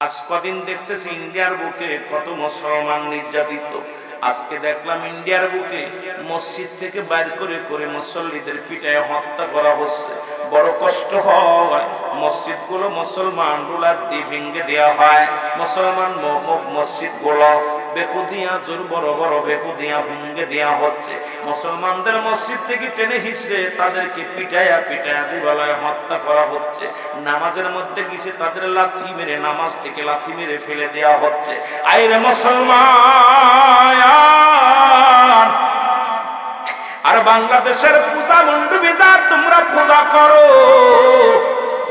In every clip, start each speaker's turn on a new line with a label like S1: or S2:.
S1: আজ কদিন দেখতেছি ইন্ডিয়ার বুকে কত মুসলমান নির্যাতিত। আজকে দেখলাম ইন্ডিয়ার বুকে মসজিদ থেকে বাইর করে করে মুসল্লিদের পিঠায় হত্যা করা হচ্ছে। বড় কষ্ট হয়। মসজিদগুলো মুসলমান রুলার দিয়ে ভেঙে দেওয়া হয়। মুসলমান মসজিদ মসজিদগুলো বেকুদিয়া জোর, বড় বড় বেকুদিয়া ভেঙে দেওয়া হচ্ছে। মুসলমানদের মসজিদ থেকে টেনে হিসড়ে তাদেরকে পিটায়া পিটায়া দিবালয় হত্যা করা হচ্ছে। নামাজের মধ্যে গেছে তাদের লাথি মেরে, নামাজ থেকে লাথি মেরে ফেলে দেওয়া হচ্ছে। আইরে মুসলমান! আর বাংলাদেশের পূজা মন্ডপীদার তোমরা পূজা করো,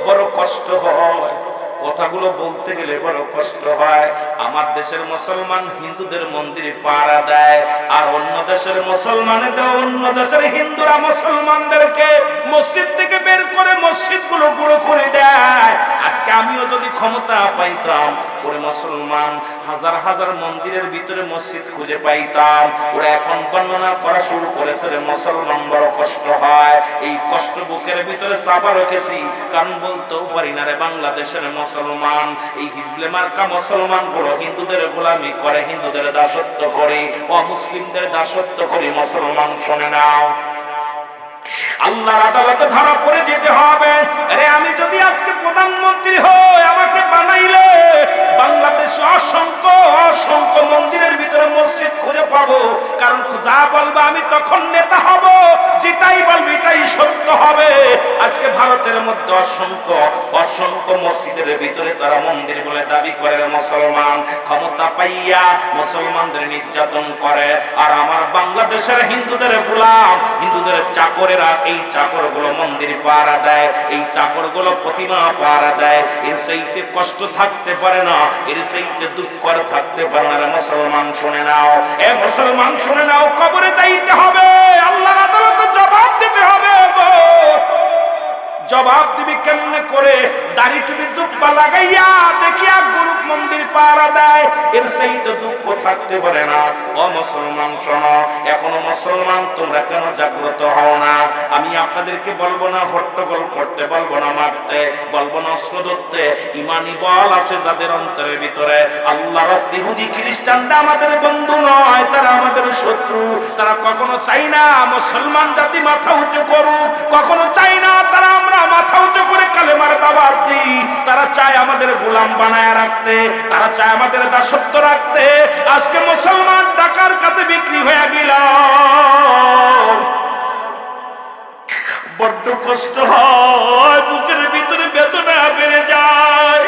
S1: বড় কষ্ট হয়। কথাগুলো বলতে গেলে বড় কষ্ট হয়। আমার দেশের মুসলমান হিন্দুদের মন্দিরে পাড়া দেয় আর অন্য দেশের মুসলমানে তো অন্য দেশের হিন্দুরা মুসলমানদেরকে মসজিদ থেকে বের করে মসজিদগুলো গুঁড়ো করে দেয়। আজকে আমিও যদি ক্ষমতা পাইতাম ওরে মুসলমান, হাজার হাজার মন্দিরের ভিতরে মসজিদ খুঁজে পাইতাম। ওরা এখন বর্ণনা করা শুরু করেছে রে মুসলমান বড় কষ্ট হয়। এই কষ্ট বুকের ভিতরে চাপা রেখেছি। কারণ বলতেও পারি না রে বাংলাদেশের মুসলমান, এই হিজলে মার্কা মুসলমানগুলো হিন্দুদের গোলামি করে, হিন্দুদের দাসত্ব করে ও মুসলিমদের দাসত্ব করে মুসলমান শোনে নাও। আল্লাহর আদালতে ধরা পড়ে যেতে হবে। আরে আমি যদি আজকে প্রধানমন্ত্রী হই, আমাকে বানাইলে বাংলাদেশে অসংখ্য অসংখ্য মন্দিরের ভিতরে মসজিদ খুঁজে পাবো। কারণ যা বলব আমি তখন নেতা হব, যেটাই বলব এটাই সত্য হবে। আজকে ভারতের মধ্যে অসংখ্য অসংখ্য মসজিদের ভিতরে তারা মন্দির বলে দাবি করে মুসলমান। ক্ষমতা পাইয়া মুসলমানদের নির্যাতন করে। আর আমার বাংলাদেশের হিন্দুদের গোলাম, হিন্দুদের চাকরেরা এই চাকরগুলো মন্দির পাহারা দেয়, এই চাকরগুলো প্রতিমা পাহারা দেয়। এর সেইতে কষ্ট থাকতে পারে না। এর সেইতে দুঃখ আর থাকতে পারে না মুসলমান, শুনে নাও। এ মুসলমান, শুনে নাও, কবরে যাইতে হবে। জবাব দিবি কেমনে করে? দাড়ি টুপি জুব্বা লাগাইয়া দেখিয়া গরু মন্দির পাড়া দেয়। এর সেই তো দুঃখ থাকতে পারে না। ও মুসলমান শোনো, এখনও মুসলমান, তোমরা কেন জাগ্রত হও না? আমি আপনাদেরকে বলব না হট্টগোল করতে, বলব না মারতে, বলব না অস্ত্র ধরতে। ইমানি বল আছে যাদের অন্তরের ভিতরে। আল্লাহ রাস্তি হুদি খ্রিস্টানরা আমাদের বন্ধু নয়, তারা আমাদের শত্রু। তারা কখনো চাই না মুসলমান জাতি মাথা উঁচু করুক। কখনো চাই না তারা আমরা মাথা উঁচু করে কালেমার দাবাত দিই। তারা চায় আমাদের গোলাম বানায় রাখতে। তারা চায় আমাদের দাসত্ব রাখতে। আজকে মুসলমান টাকার কাছে বিক্রি হয়ে গেল। বড্ড কষ্ট হয়, বুকের ভিতরে বেদনা বেড়ে যায়।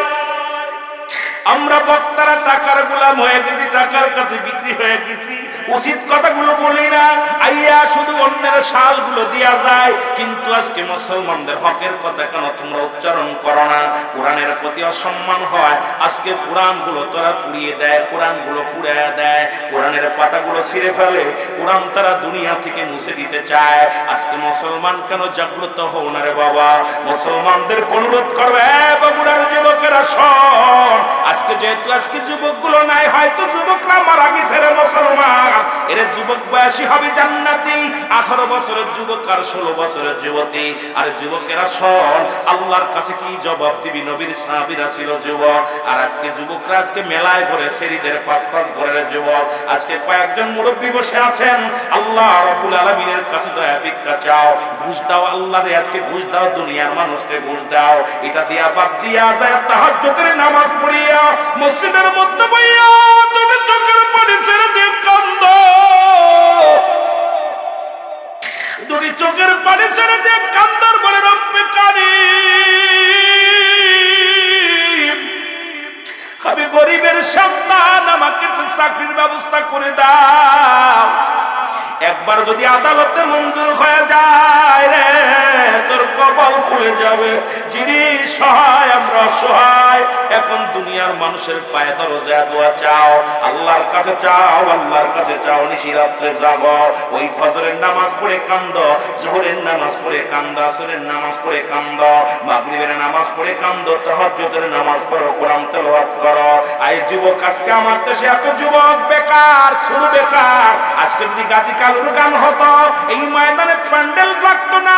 S1: আমরা বক্তারা টাকার গোলাম হয়ে গেছি টাকার কাছে বিক্রি হয়ে গেছি। উচিত কথাগুলো বলি না। আইয়া শুধু অন্যের শালগুলো দেয়া যায়। কিন্তু আজকে মুসলমানদের হকের কথা কেন তোমরা উচ্চারণ করো না? কোরআনের প্রতি অসম্মান হয়। আজকে কোরআনগুলো তোরা পুড়িয়ে দেয়, কোরআনগুলো পুড়ে দেয়। কোরআনের পাতাগুলো ছিঁড়ে ফেলে। কোরআন তারা দুনিয়া থেকে মুছে দিতে চায়। আজকে মুসলমান কেন জাগ্রত হও না রে বাবা? মুসলমানদের অনুরোধ করবে বাবুরার যুবকেরা, শোন। আজকে যেহেতু আজকে যুবকগুলো নাই, হয়তো যুবকরা মারা গেছে রে মুসলমান। মুরব্বী বসে আছেন। আল্লাহ আলমিনের কাছে চাও। ঘুষ দাও আজকে ঘুষ দাও, দুনিয়ার মানুষকে ঘুষ দাও। এটা দিয়া বাদ দিয়া দেয় নামাজ পড়িয়া মসজিদের মধ্যে চোখের পানি ছেড়ে দুটি চোখের পানি ছেড়ে দিয়ে কান্দার বলে রব্বে কারি আমি গরিবের সন্তান, আমাকে তো চাকরির ব্যবস্থা করে দাও। একবার যদি আদালতে মঞ্জুর হয়ে যায় রে, তোর কপাল খুলে যাবে। সহায়, আমরা সহায় এখন দুনিয়ার মানুষের পায়ে দোয়া চাও, আল্লাহর কাছে চাও, আল্লাহর কাছে চাও নিশিরাত্রে যাব। ওই ফজরের নামাজ পড়ে কান্দ, জোহরের নামাজ পড়ে কান্দ, আসরের নামাজ পড়ে কান্দ, মাগরিবের নামাজ পড়ে কান্দ, তাহাজ্জুদের নামাজ পড়ো তেলাওয়াত করো। আই যুবক, আজকে আমার দেশে এত যুবক বেকার শুধু বেকার। আজকে যদি গাজী কালুর গান হতো, এই ময়দানে প্যান্ডেল লাগতো না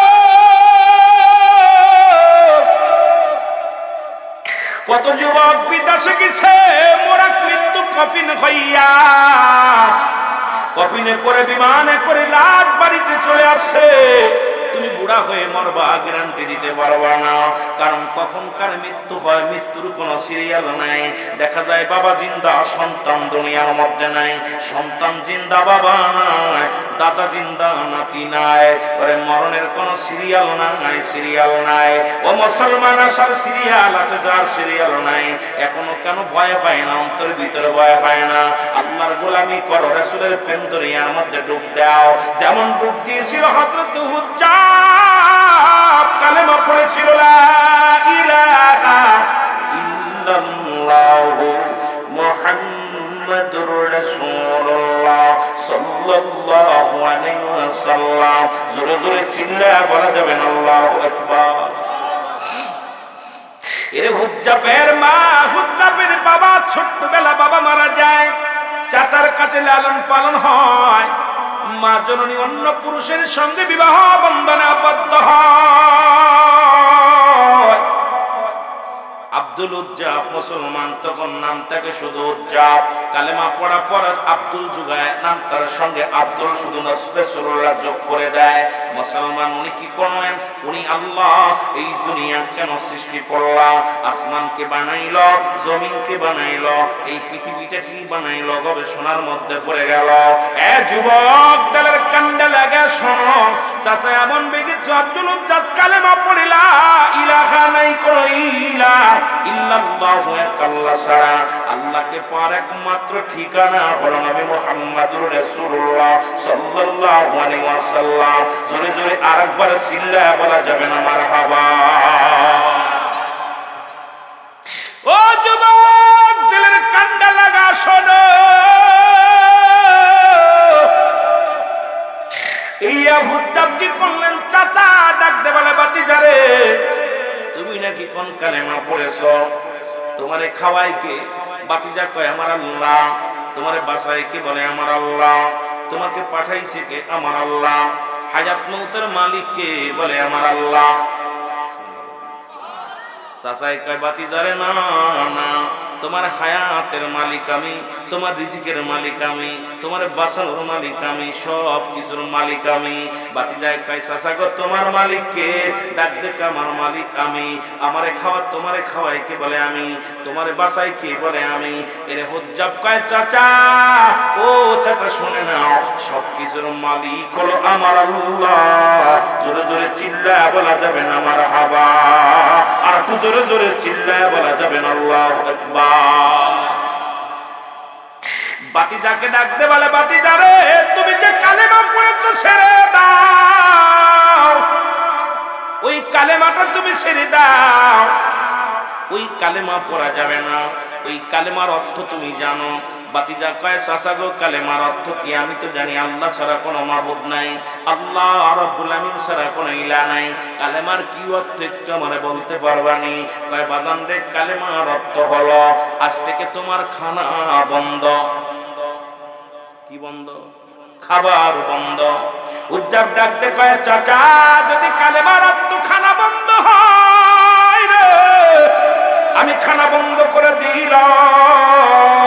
S1: কত যুবক বিদেশে গেছে মোরা মৃত্যু কফিন হইয়া। কফিনে করে বিমানে করে লাট বাড়িতে চলে আসছে বুড়া হয়ে মরবা গ্যারান্টি দিতে পারবা না। কারণ কখনকার মৃত্যু হয়, মৃত্যুর কোনো সিরিয়াল নাই। দেখা যায় বাবা জিন্দা, সন্তান দুনিয়ার মধ্যে নাই। সন্তান জিন্দা বাবা নাই, দাদা জিন্দা, নাতি নাই। ওরে মরণের কোনো সিরিয়াল নাই সিরিয়াল নাই। ও মুসলমান আসার সিরিয়াল আছে, যার সিরিয়াল নাই। এখনও কেন ভয় পায় না অন্তরের ভিতরে ভয় পায় না। আল্লাহর গোলামি করো, রাসূলের প্রেম দরিয়ার মধ্যে ডুব দাও। যেমন ডুব দিয়েছিল হযরত হুজ্জাব কালেমা পড়েছিল জোরে জোরে চিল্লা, বলা যাবে না, আল্লাহু এর হুজ্জাপের মা, হুজ্জাপের বাবা ছোট্টবেলা বাবা মারা যায়, চাচার কাছে লালন পালন হয়। মা জননী অন্য পুরুষের সঙ্গে বিবাহ বন্ধনে আবদ্ধ হয়। আব্দুল উজ্জাব মুসলমান, তখন নাম তাকে শুধু উজ্জাব। কালেমা পড়া পর আব্দুল যুগায় নাম তার সঙ্গে আব্দুল শুধু নসবেসুল্লাহ যোগ করে দেয়। মুসলমান উনি কি করলেন? উনি আল্লাহ, এই দুনিয়া কেন সৃষ্টি করলাম আসমানকে বানাইল, জমিনকে বানাইল, এই পৃথিবীটা কি বানাইল? গবেষণার মধ্যে পড়ে গেল। এ যুবক, দলের কান্ডে লাগে, শোনো। চাচা এমন বেগে আব্দুল উজ্জাব কালেমা পড়িলা ইলাহা এক আল্লাহ ছাড়া। আল্লাহকে পার একমাত্র ঠিকানা হলো নবী মুহাম্মদুর রাসূলুল্লাহ সাল্লাল্লাহু আলাইহি ওয়াসাল্লাম। জোরে জোরে আরেকবার চিল্লা বলা যাবে না, মারহাবা। ও যুবক, দিলের কান্ডা লাগা শোনো। ইয়া কি করলেন, চাচা ডাক দে বলে, বাতি যারে তুমি নাকি কোন কালেমা পড়েছ? তোমারে খাওয়াই কে? বাতিজা কয়, আমার আল্লাহ। তোমারে বাসায় কে বলে, আমার আল্লাহ। তোমাকে পাঠাইছে কে? আমার আল্লাহ। হায়াত মৌতের মালিক কে বলে, আমার আল্লাহ। চাচাই কয় বাতি জারে না না। তোমার হায়াতের মালিক আমি, তোমার রিজিকের মালিক আমি, তোমার বাসানোর মালিক আমি, সব কিছুর মালিক আমি। বাতি যায় চাচা গো তোমার মালিক কে ডাক দেখ আমার মালিক আমি। আমারে খাওয়া, তোমারে খাওয়াই কে বলে আমি? তোমারে বাসাই কে বলে আমি? এরে হজ্জাব কয়, চাচা, ও চাচা, শুনে নাও, সব কিছুর মালিক হলো আমার আল্লাহ। জোরে জোরে চিল্লা বলা যাবে না আমার হাবা। আর একটু জোরে জোরে চিল্লায় বলা যাবে না, আল্লাহ আকবার। বাতি যাকে ডাকতে বলে বাতি যারে তুমি যে কালেমা পড়েছো ছেড়ে দাও। ওই কালেমাটা তুমি ছেড়ে দাও। ওই কালেমা পড়া যাবে না। ওই কালেমার অর্থ তুমি জানো। বাতিজা কয়, চাচা গো, কালেমার অর্থ কি? আমি তো জানি আল্লাহ ছাড়া কোনো মাবুদ নাই, আল্লাহ রব্বুল আমিন ছাড়া কোনো ইলা নাই। কালেমার কি অর্থ একটু আমারে বলতে পারবানি কয়, বাদাম রে, কালেমার অর্থ হলো, আজ থেকে তোমার খানা বন্ধ। কি বন্ধ? খাবার বন্ধ। উজ্জাব ডাকতে কয়, চাচা, যদি কালেমার অর্থ খানা বন্ধ হয় রে, আমি খানা বন্ধ করে দিলাম।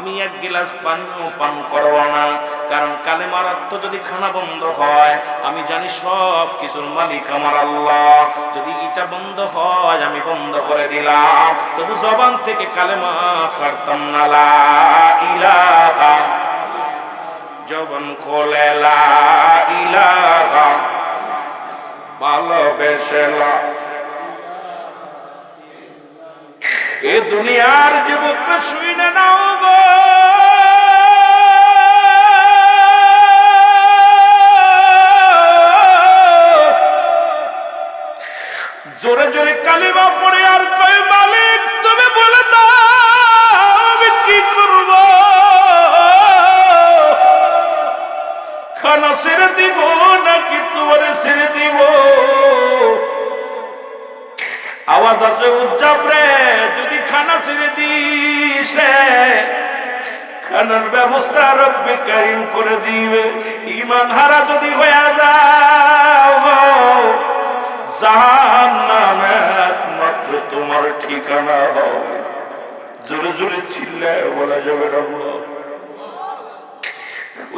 S1: আমি এক গিলাস পানিও পান করব না। কারণ কালেমার অর্থ যদি খানা বন্ধ হয়, আমি জানি সব কিছুর মালিক আমার আল্লাহ। যদি এটা বন্ধ হয়, আমি বন্ধ করে দিলাম। তবু জবান থেকে কালেমা ছাড়তাম না। ইলাহা জবান খোলে। লা ইলাহা ভালোবেসে এ দুনিয়ার যুবককে শুইনে নাও গো। জোরে জোরে কালিমা পড়ে আর কই মালিক, তুমি বলে দাও আমি কি করব? খানা ছেড়ে দিব নাকি তোমার ছেড়ে দিব? আওয়াজ আছে উজ্জাপ রে, যদি খানা ছেড়ে দিস রে। খানার ব্যবস্থা রব্বে কারিম করে দিবে। ইমান হারা যদি হয়ে যাও, জাহান্নামে একমাত্র তোমার ঠিকানা হবে। জোরে জোরে চিল্লায় বলা যাবে রব্ব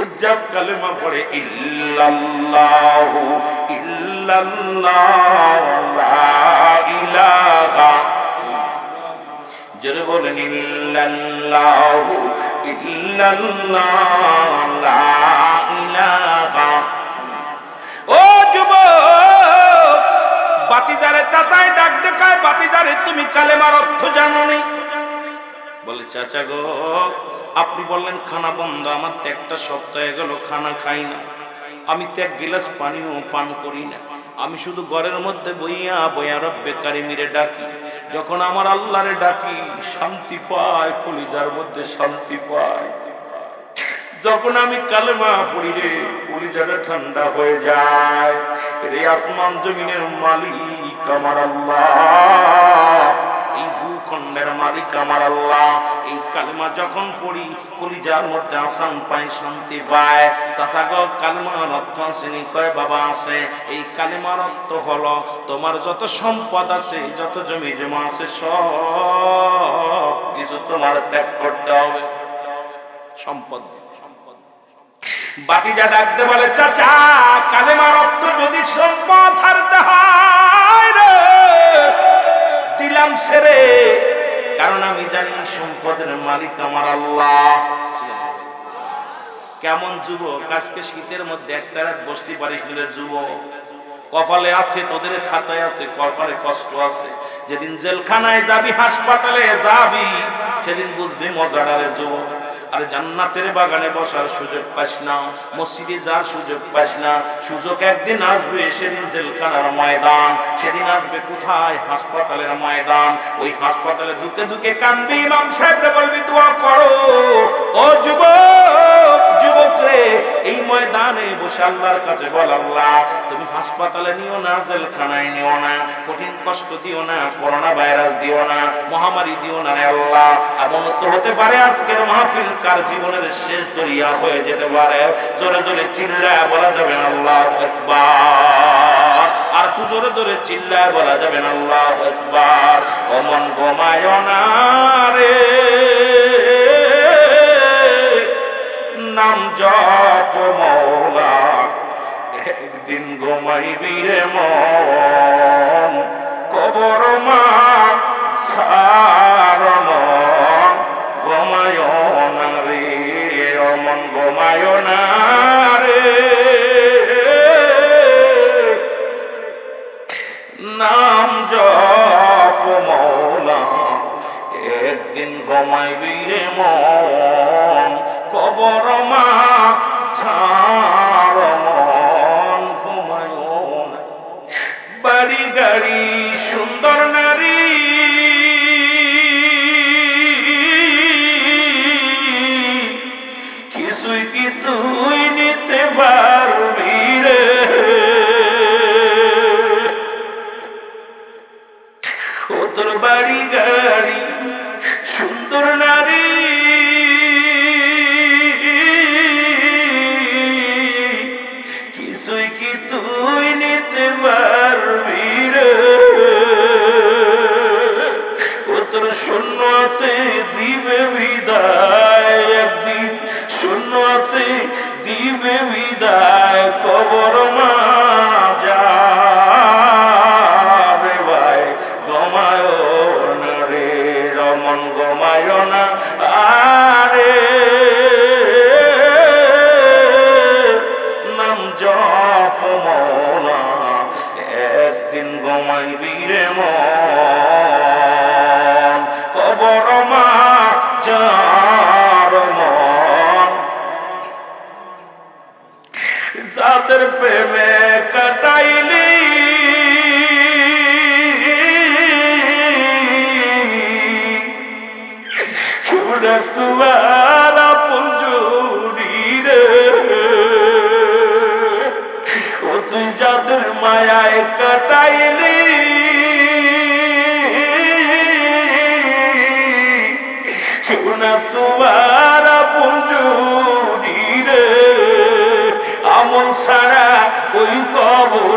S1: উজ্জাব কালেমা পড়ে, ইল্লাল্লাহু, ইল্লাল্লাহ ইলাহা জোরে বলেন ও যুবক বাতিজারে চাচাই ডাক দেখায় বাতিজারে তুমি কালেমার অর্থ জানো বলে, চাচা গো, আপনি বললেন খানা বন্ধ, আমার তো একটা সপ্তাহে গেল, খানা খাই না। আমি তো এক গিলাস পানিও পান করি না। আমি শুধু ঘরের মধ্যে বইয়া বইয়া রব্বে কারিমিরে ডাকি। যখন আমার আল্লাহরে ডাকি, শান্তি পায়, কলিজার মধ্যে শান্তি পায়। যখন আমি কালেমা পড়ি রে, কলিজাটা ঠান্ডা হয়ে যায়। রে আসমান জমিনের মালিক আমার আল্লাহ। এই ভূখণ্ডের মালিক আমার আল্লাহ। এই কালেমা যখন পড়ি, কলিজার মধ্যে আসাম পাই শান্তি পায়। চাষাগ কালেমার অর্থ আসেনি কয়, বাবা, আছে। এই কালেমার অর্থ হলো, তোমার যত সম্পদ আছে, যত জমি জমা আছে, সব কিছু তোমার ত্যাগ করতে হবে। সম্পদ। বাতিজা ডাকতে বলে, চাচা, কালেমার অর্থ যদি সম্পদ হারতে হয় দিলাম সেরে কারণ আমি জানি সম্পদের মালিক আমার আল্লাহ। কেমন যুবক? আজকে শীতের মধ্যে একটা রাত বসতে পারিস নিলে যুবক। কপালে আছে, তোদের খাতায় আছে, কপালে কষ্ট আছে। যেদিন জেলখানায় যাবি, হাসপাতালে যাবি, সেদিন বুঝবি মজাডারে যুবক। আরে জান্নাতের বাগানে বসার সুযোগ পাস না, মসজিদে যার সুযোগ পাস না। সুযোগ একদিন আসবে সেদিন জেলখানার ময়দান, সেদিন আসবে কোথায়? হাসপাতালের ময়দান। ওই হাসপাতালে দুকে দুকে কান্দবি ইমাম সাহেবরে বলবি, দোয়া করো, ও যুবক যুবক রে এই ময়দানে বসে আল্লাহর কাছে বল, আল্লাহ, তুমি হাসপাতালে নিও না, জেলখানায় নিও না, কঠিন কষ্ট দিও না, করোনা ভাইরাস দিও না, মহামারী দিও না আল্লাহ। এমন তো হতে পারে আজকের মাহফিল কার জীবনের শেষ দরিয়া হয়ে যেতে পারে। জোরে জোরে চিল্লায় বলা যাবে আল্লাহ একবার আর একটু জোরে জোরে চিল্লায় বলা যাবে আল্লাহ একবার অমন গোমায় না ঘুমাইবি রে মন, কবর মা ছাড়ন। ঘুমায় না রে, অমন ঘুমায় না রে। নাম জপ মৌলা, একদিন ঘুমাইবি রে মন, কবর মা ছাড়। সুন্দর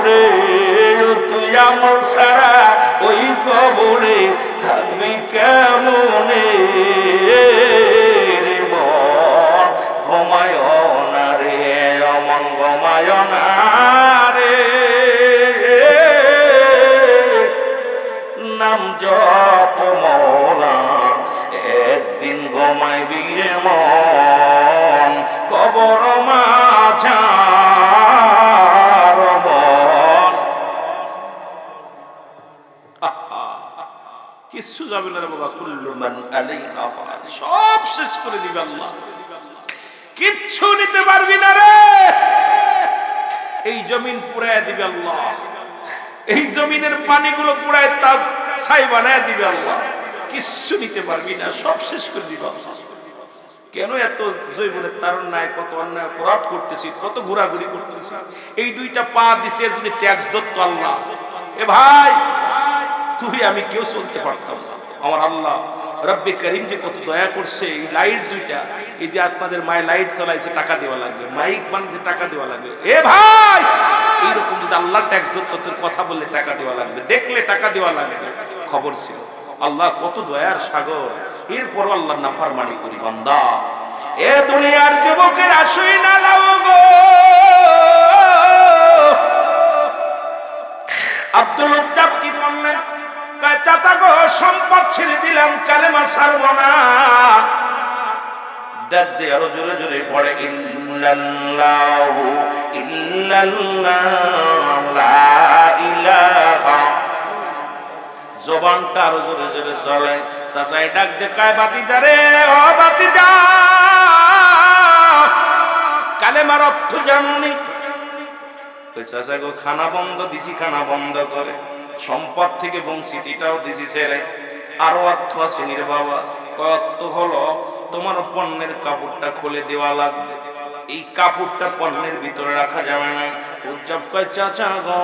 S1: কবরে তুই আমল ছাড়া ওই কবরে জমিন পুরায় দিবে আল্লাহ। এই জমিনের পানিগুলো পুরায় তাজ ছাই বানায় দিবে আল্লাহ। কিচ্ছু নিতে পারবি না, সব শেষ করে দিবে কেন এত জৈবনের তারণ নাই কত অন্যায় অপরাধ করতেছি, কত ঘোরাঘুরি করতেছি? এই দুইটা পা দিছে, এর জন্য ট্যাক্স ধরতো আল্লাহ। এ ভাই, তুই আমি কেউ চলতে পারতাম আমার আল্লাহ রব্বে করিম যে কত দয়া করছে, এই লাইট দুইটা, এই যে আপনাদের মায়ের লাইট চালাইছে টাকা দেওয়া লাগবে মাইক বানিয়েছে, টাকা দেওয়া লাগবে। এ ভাই! এইরকম যদি আল্লাহ ট্যাক্স দত্ত তোর কথা বললে টাকা দেওয়া লাগবে, দেখলে টাকা দেওয়া লাগবে, খবর ছিল। আল্লাহ কত দয়ার সাগর, এরপরও আল্লাহ নাফারমানি করি, বান্দা। এ দুনিয়ার যুবকের আসই না লাও গো। আব্দুল কি বললেন? সম্পদ ছেড়ে দিলাম জোরে জোরে, পড়ে জবানটা জোরে জোরে চলে। চাচাই ডাক দেখায় বাতি যারে ও বাতি কালেমার অর্থ জানুনি। চাচা গো, খানা বন্ধ, দিছি খানা বন্ধ করে। সম্পদ থেকে বঞ্চিত, এটাও দিছি ছেড়ে আরও অর্থ আছে বাবা। অর্থ হলো, তোমার পণ্যের কাপড়টা খুলে দেওয়া লাগবে। এই কাপড়টা পণ্যের ভিতরে রাখা যাবে না। উজ্জাব কয়, চাচা গো,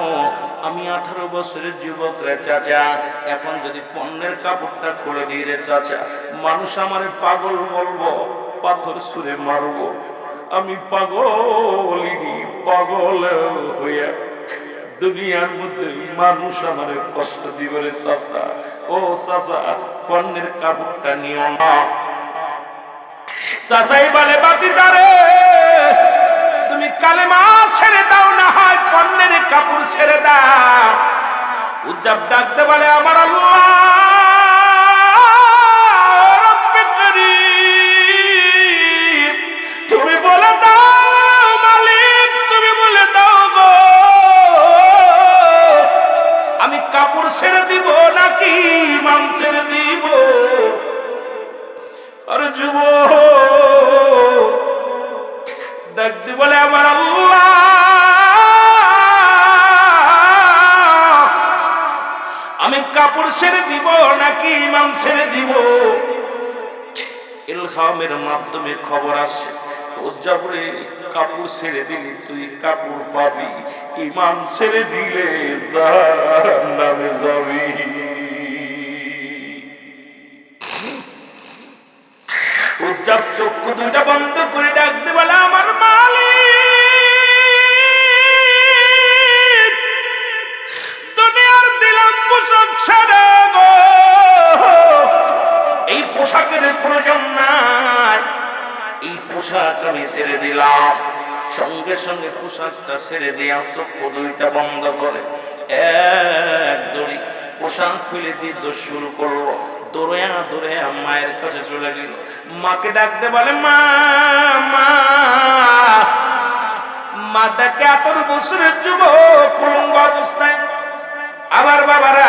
S1: আমি আঠারো বছরের যুবক রে চাচা। এখন যদি পণ্যের কাপড়টা খুলে দিই রে চাচা, মানুষ আমার পাগল বলব, পাথর সুরে মারবো। আমি পাগলিনি পাগল হইয়া দুনিয়ার মধ্যে মানুষ আমার কষ্ট দিবে রে চাচা। ও চাষা পণ্যের কাপড়টা নিও না। চাষাই বলে বাতি তারে। তুমি কালে মা ছেড়ে দাও না হয়, পণ্যের কাপড় ছেড়ে দাও। উজ্জাব ডাকতে বলে, আমার আল্লাহ ছেড়ে দিব নাকি ছেড়ে দিব? আর যুব দেখতে বলে আমার আল্লাহ। আমি কাপড় ছেড়ে দিব নাকি ছেড়ে দিব? ইলহামের মাধ্যমে খবর আসে। উজ্জাপুরে কাপড় ছেড়ে দিলি তুই কাপড় পাবি, ইমান ছেড়ে দিলে নামে যাবি। উজ্জাব চক্ষু দুইটা বন্ধ করে ছেড়ে দিলাম। সঙ্গে সঙ্গে পোশাকটা ছেড়ে দিয়া চক্ষু দুইটা বন্ধ করে এক দড়ি পোশাক ফেলে দিয়ে দোষ শুরু করল। দৌড়য়া দৌড়য়া মায়ের কাছে চলে গেল। মাকে ডাকতে বলে, মা মা। মা দেখে আঠারো বছরের যুবক কুলঙ্গ অবস্থায়। আমার বাবারা,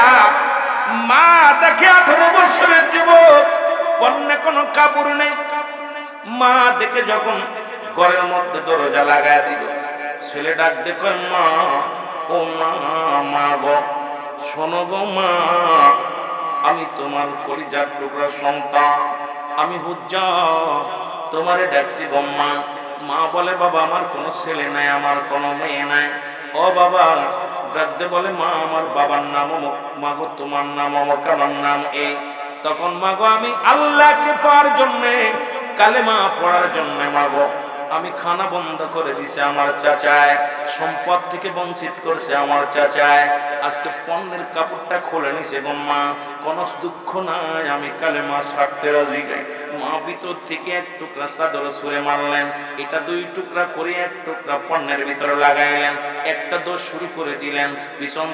S1: মা, দেখে আঠারো বছরের যুবক পণ্যে কোনো কাপড় নেই। মা দেখে যখন ঘরের মধ্যে দরজা লাগায় দিল। ছেলে ডাক দেখো মা, ও মা মা গো, শোনো গো মা, আমি তোমার কলিজার টুকরা সন্তান, আমি হুজ্জা তোমারে ডাকছি গো মা। মা বলে, বাবা, আমার কোনো ছেলে নাই, আমার কোনো মেয়ে নাই। ও বাবা, ডাকতে বলে, মা, আমার বাবার নাম অমুক, মা গো, তোমার নাম অমুক, আমার নাম এই তখন মা গো, আমি আল্লাহকে পাওয়ার জন্যে, কালেমা পড়ার জন্যে মা গো আমি খানা বন্ধ করে দিছে আমার চাচায়। সম্পদ থেকে বঞ্চিত করছে আমার চাচায়। আজকে পণ্যের কাপড়টা খুলে নিছে এবং মা। কোনো দুঃখ নাই, আমি কালে মা ছাড়তে রাজি। মা ভিতর থেকে এক টুকরা চাদর ছুঁড়ে মারলেন। এটা দুই টুকরা করে এক টুকরা পণ্যের ভিতরে লাগাইলেন। একটা দোষ শুরু করে দিলেন। পিছন